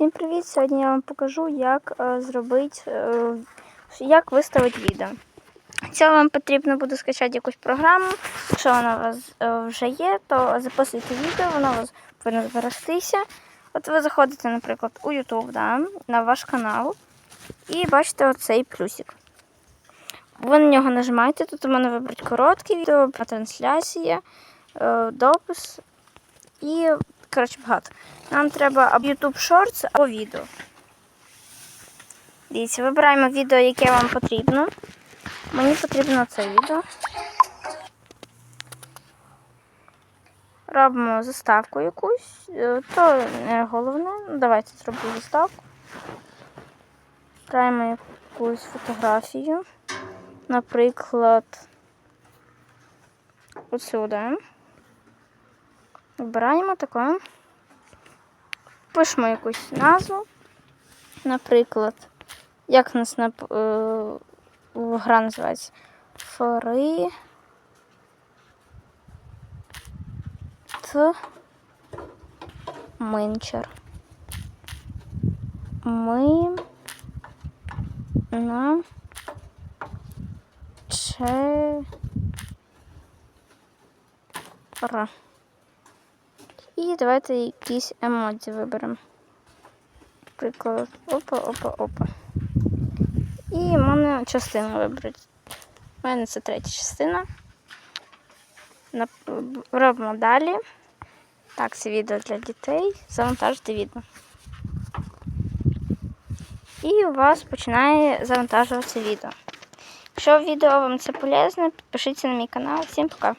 Всім привіт! Сьогодні я вам покажу, як е, зробити, е, як виставити відео. Цього вам потрібно буде скачати якусь програму. Якщо вона у вас е, вже є, то записуйте відео, воно у вас повинно зберегтися. От ви заходите, наприклад, у YouTube да, на ваш канал і бачите оцей плюсик. Ви на нього нажимаєте, тут у мене вибрати коротке відео, трансляція, допис і коротше багато. Нам треба або YouTube Shorts, або відео. Дивіться, вибираємо відео, яке вам потрібно. Мені потрібно це відео. Робимо заставку якусь, е, то не головне. Ну, Давайте зроблю заставку. Вибираємо якусь фотографію. Наприклад, отсюди. Вибираємо таку. Пишемо якусь назву. Наприклад, як у нас на, е, гра називається? Фори. Т. Минчер. Ми. На. Че. Ра. І давайте якісь емодзі виберемо. Наприклад, опа, опа, опа. І можна частину вибрати. У мене це третя частина. Робимо далі. Так, це відео для дітей. Завантажити відео. І у вас починає завантажуватися відео. Якщо відео вам це полезно, підпишіться на мій канал. Всім пока!